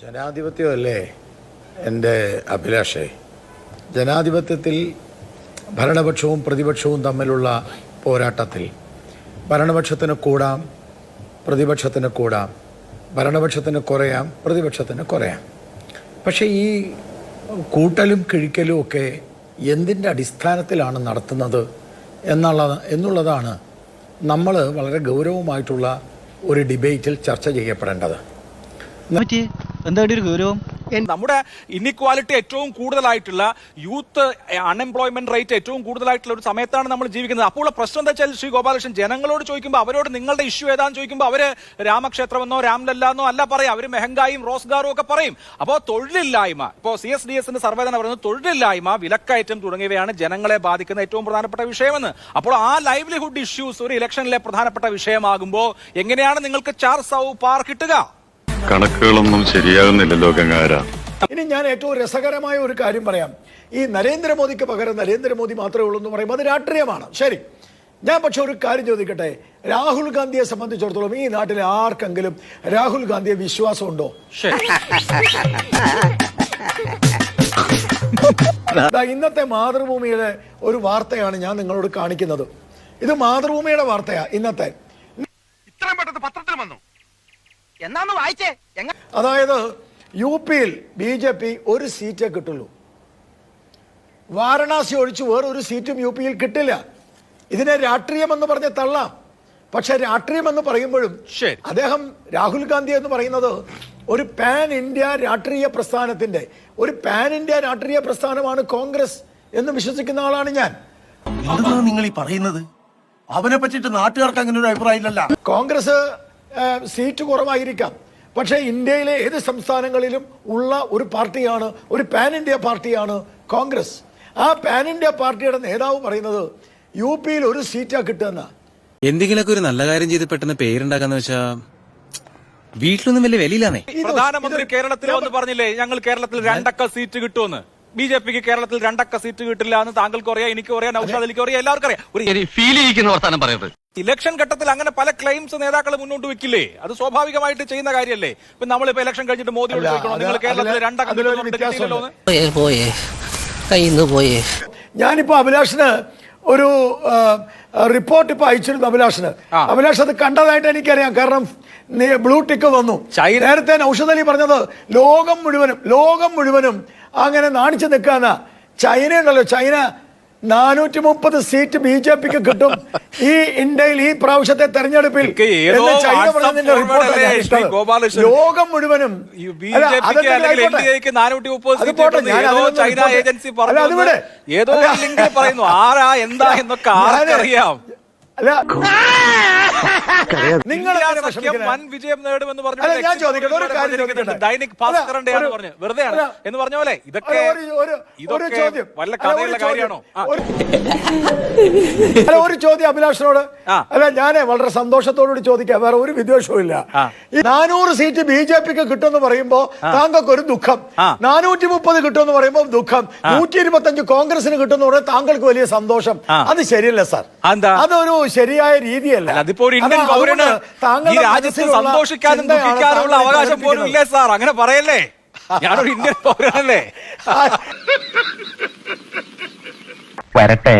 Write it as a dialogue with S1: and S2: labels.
S1: ജനാധിപത്യമല്ലേ? എന്റെ അഭിലാഷേ. ജനാധിപത്യത്തിൽ ഭരണപക്ഷവും പ്രതിപക്ഷവും തമ്മിലുള്ള പോരാട്ടത്തിൽ ഭരണപക്ഷത്തിന് കൂടാം പ്രതിപക്ഷത്തിന് കൂടാം ഭരണപക്ഷത്തിന് കുറയാം പ്രതിപക്ഷത്തിന് കുറയാം. പക്ഷേ ഈ കൂട്ടലും കിഴിക്കലും ഒക്കെ എന്തിന്റെ അടിസ്ഥാനത്തിലാണ് നടത്തുന്നത് എന്നുള്ള എന്നുള്ളതാണ് നമ്മൾ വളരെ ഗൗരവമായിട്ടുള്ള ഒരു ഡിബേറ്റിൽ ചർച്ച ചെയ്യപ്പെടേണ്ടത്.
S2: എന്താ ഒരു ഗൗരവം?
S3: നമ്മുടെ ഇന്നിക്വാലിറ്റി ഏറ്റവും കൂടുതലായിട്ടുള്ള യൂത്ത് അൺഎംപ്ലോയ്മെന്റ് റേറ്റ് ഏറ്റവും കൂടുതലായിട്ടുള്ള ഒരു സമയത്താണ് നമ്മൾ ജീവിക്കുന്നത്. അപ്പോൾ ഉള്ള പ്രശ്നം എന്താ വെച്ചാൽ ശ്രീ ഗോപാലകൃഷ്ണൻ ജനങ്ങളോട് ചോദിക്കുമ്പോൾ അവരോട് നിങ്ങളുടെ ഇഷ്യൂ ഏതാന്ന് ചോദിക്കുമ്പോൾ അവർ രാമക്ഷേത്രമെന്നോ രാംലല്ലാന്നോ അല്ല പറയും. അവർ മെഹങ്കായും റോസ്ഗാറും ഒക്കെ പറയും. അപ്പോൾ തൊഴിലില്ലായ്മ ഇപ്പോൾ സി എസ് ഡി എസിന്റെ സർവേ തന്നെ പറയുന്നത് തൊഴിലില്ലായ്മ വിലക്കയറ്റം തുടങ്ങിയവയാണ് ജനങ്ങളെ ബാധിക്കുന്ന ഏറ്റവും പ്രധാനപ്പെട്ട വിഷയമെന്ന്. അപ്പോൾ ആ ലൈവ്ലിഹുഡ് ഇഷ്യൂസ് ഒരു ഇലക്ഷനിലെ പ്രധാനപ്പെട്ട വിഷയമാകുമ്പോൾ എങ്ങനെയാണ് നിങ്ങൾക്ക് ചാർ സൗ പാർ കിട്ടുക?
S4: കണക്കുകളൊന്നും ശരിയാകുന്നില്ലല്ലോ ഗംഗാര
S1: ഇനി ഞാൻ ഏറ്റവും രസകരമായ ഒരു കാര്യം പറയാം. ഈ നരേന്ദ്രമോദിക്ക് പകരം നരേന്ദ്രമോദി മാത്രമേ ഉള്ളൂ എന്ന് പറയുമ്പോൾ അത് രാഷ്ട്രീയമാണ്. ശരി. ഞാൻ പക്ഷെ ഒരു കാര്യം ചോദിക്കട്ടെ? രാഹുൽ ഗാന്ധിയെ സംബന്ധിച്ചിടത്തോളം ഈ നാട്ടിലെ ആർക്കെങ്കിലും രാഹുൽ ഗാന്ധിയെ വിശ്വാസമുണ്ടോ? ഇന്നത്തെ മാതൃഭൂമിയുടെ ഒരു വാർത്തയാണ് ഞാൻ നിങ്ങളോട് കാണിക്കുന്നത്. ഇത് മാതൃഭൂമിയുടെ വാർത്തയാണ് ഇന്നത്തെ.
S5: ഇത്രയും പെട്ടെന്ന് പത്രത്തിൽ എന്നാന്ന് വായിച്ചേ.
S1: അതായത് യു പിയിൽ ബി ജെ പി ഒരു സീറ്റേ കിട്ടുള്ളൂ. വാരണാസി ഒഴിച്ച് വേറൊരു സീറ്റും യു പിയിൽ കിട്ടില്ല. ഇതിനെ രാഷ്ട്രീയം എന്ന് പറഞ്ഞ് തള്ളാം. പക്ഷെ രാഷ്ട്രീയം എന്ന് പറയുമ്പോഴും അദ്ദേഹം രാഹുൽ ഗാന്ധി എന്ന് പറയുന്നത് ഒരു പാൻ ഇന്ത്യ രാഷ്ട്രീയ പ്രസ്ഥാനത്തിന്റെ ഒരു പാൻ ഇന്ത്യ രാഷ്ട്രീയ പ്രസ്ഥാനമാണ് കോൺഗ്രസ് എന്ന് വിശ്വസിക്കുന്ന ആളാണ് ഞാൻ.
S6: നിങ്ങൾ ഈ പറയുന്നത്? അവനെ പറ്റിയിട്ട് നാട്ടുകാർക്ക് അങ്ങനെ ഒരു അഭിപ്രായം ഇല്ലല്ല
S1: കോൺഗ്രസ് സീറ്റ് കുറവായിരിക്കാം. പക്ഷേ ഇന്ത്യയിലെ ഏത് സംസ്ഥാനങ്ങളിലും ഉള്ള ഒരു പാർട്ടിയാണ് ഒരു പാൻ ഇന്ത്യ പാർട്ടിയാണ് കോൺഗ്രസ്. ആ പാൻ ഇന്ത്യ പാർട്ടിയുടെ നേതാവ് പറയുന്നത് യു പിയിൽ ഒരു സീറ്റാ കിട്ടുന്ന
S7: എന്തെങ്കിലുമൊക്കെ ഒരു നല്ല കാര്യം ചെയ്ത് പെട്ടെന്ന് പേരുണ്ടാക്കാന്ന് വെച്ചാ വീട്ടിലൊന്നും വലിയ വിലയില്ലാന്നേ.
S3: പ്രധാനമന്ത്രി കേരളത്തിൽ വന്ന് പറഞ്ഞില്ലേ ഞങ്ങൾ കേരളത്തിൽ രണ്ടക്ക സീറ്റ് കിട്ടുമെന്ന്. ബി ജെ പിക്ക് കേരളത്തിൽ രണ്ടക്ക സീറ്റ് കിട്ടില്ല എന്ന് താങ്കൾക്ക് അറിയാം എനിക്ക് അറിയാം നൌഷാദ് അലിക്ക് അറിയാം എല്ലാവർക്കും അറിയാം ഒരു
S5: ഫീൽ ചെയ്യിക്കുന്ന വർത്താനം പറയരുത്.
S3: ഇലക്ഷൻ ഘട്ടത്തിൽ അങ്ങനെ പല ക്ലെയിംസ് നേതാക്കൾ മുന്നോട്ട് വെക്കില്ലേ? അത് സ്വാഭാവികമായിട്ട് ചെയ്യുന്ന കാര്യമല്ലേ ഇപ്പൊ നമ്മളിപ്പോ ഇലക്ഷൻ കഴിഞ്ഞിട്ട്
S1: മോദി
S3: ചോദിക്കണോ നിങ്ങൾ രണ്ടക്ക?
S8: പോയേ പോയേ.
S1: ഞാനിപ്പോ അഭിലാഷിന് ഒരു റിപ്പോർട്ട് ഇപ്പൊ അയച്ചിരുന്നു അഭിലാഷിന്. അഭിലാഷ് അത് കണ്ടതായിട്ട് എനിക്കറിയാം. കാരണം നീ- ബ്ലൂ ടിക്ക് വന്നു.
S3: ചൈന-
S1: നേരത്തെ ഔഷധലി അലി പറഞ്ഞത് ലോകം മുഴുവനും ലോകം മുഴുവനും അങ്ങനെ നാണിച്ചു നിൽക്കാന ചൈന ഉണ്ടല്ലോ ചൈന നാനൂറ്റി മുപ്പത് സീറ്റ് ബി ജെ പിക്ക് കിട്ടും. ഈ ഇന്ത്യയിൽ ഈ പ്രാവശ്യത്തെ തെരഞ്ഞെടുപ്പിൽ. ലോകം മുഴുവനും
S3: ഏതോ പറയുന്നു ആരാ എന്താ എന്നൊക്കെ
S1: ഞാൻ
S3: ആർക്കറിയാം.
S1: അല്ല. നിങ്ങൾ.
S3: വൻ വിജയം നേടുമെന്ന് പറഞ്ഞു
S1: ഞാൻ ചോദിക്കട്ടെ, ഒരു കാര്യം.
S3: ദൈനിക് ഭാസ്കറിന്റെ പറഞ്ഞു. വെറുതെ ആണ്. എന്ന് പറഞ്ഞ പോലെ ഇതൊക്കെ
S1: ഒരു- ഒരു- ഒരു
S3: ഇതൊക്കെ
S1: ചോദ്യം.
S3: വല്ല കഥയുള്ള കാര്യമാണോ?
S1: ഒരു- അല്ല ഒരു ചോദ്യം അഭിലാഷിനോട്. അല്ല ഞാനേ വളരെ സന്തോഷത്തോടുകൂടി ചോദിക്കാം. വേറെ ഒരു വിദ്വേഷവും ഇല്ല. ഈ നാനൂറ് സീറ്റ് ബി ജെ പിക്ക് കിട്ടുമെന്ന് പറയുമ്പോ താങ്കൾക്ക് ഒരു ദുഃഖം. നാനൂറ്റി മുപ്പത് കിട്ടുമെന്ന് പറയുമ്പോൾ ദുഃഖം. നൂറ്റി ഇരുപത്തി അഞ്ച് കോൺഗ്രസിന് കിട്ടുമെന്ന് പറയുമ്പോൾ താങ്കൾക്ക് വലിയ സന്തോഷം. അത് ശരിയല്ല സാർ? അതൊരു ശരിയായ രീതിയല്ല.
S3: അല്ല, അതിപ്പോ ഒരു ഇന്ത്യൻ പൗരന് ഈ രാജ്യത്ത് സന്തോഷിക്കാനും ദുഃഖിക്കാനുമുള്ള അവകാശം പോലും ഇല്ലേ സാർ. അങ്ങനെ പറയല്ലേ? ഞാനൊരു ഇന്ത്യൻ പൗരനല്ലേ?
S9: വരട്ടെ.